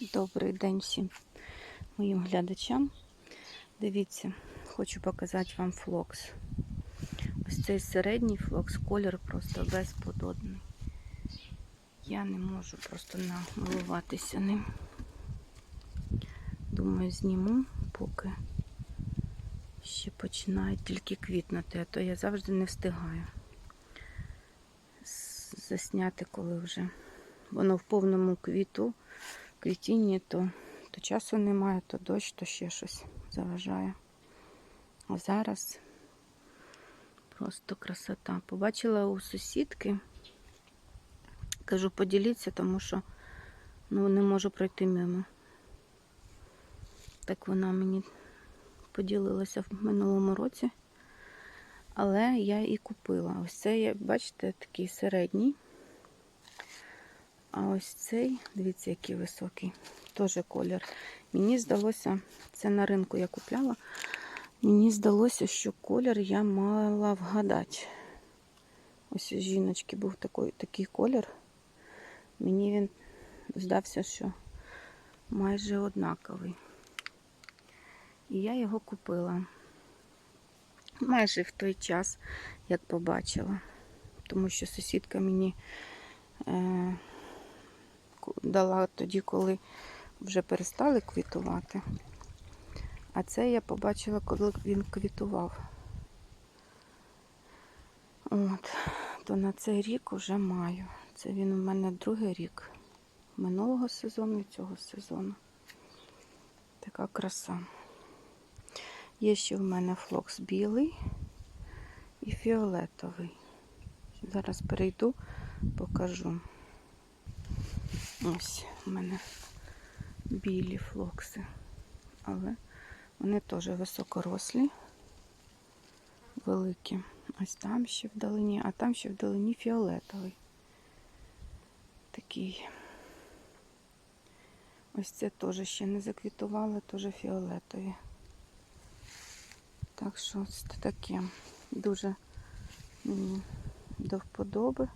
Добрий день всім моїм глядачам. Дивіться, хочу показати вам флокс. Ось цей середній флокс, колір просто безподобний. Я не можу просто намилуватися ним. Думаю, зніму, поки ще починає тільки квітнути, а то я завжди не встигаю засняти, коли вже воно в повному квіту квітінні, то, то часу немає, то дощ, то ще щось заважає. А зараз просто красота. Побачила у сусідки, кажу, поділіться, тому що ну, не можу пройти мимо. Так вона мені поділилася в минулому році. Але я і купила. Ось це, бачите, такий середній. А ось цей, дивіться, який високий, теж колір. Мені здалося, це на ринку я купляла. Мені здалося, що колір я мала вгадати. Ось у жіночки був такий, такий колір. Мені він здався, що майже однаковий. І я його купила майже в той час, як побачила. Тому що сусідка мені е, дала тоді, коли вже перестали квітувати. А це я побачила, коли він квітував. От, то на цей рік вже маю. Це він у мене другий рік минулого сезону і цього сезону. Така краса. Є ще в мене флокс білий і фіолетовий. Зараз перейду, покажу. Ось у мене білі флокси, але вони теж високорослі, великі. Ось там ще вдалині, а там ще вдалині фіолетовий. Такий. Ось це теж ще не заквітувало, теж фіолетові. Так що ось таке дуже мені до вподоби.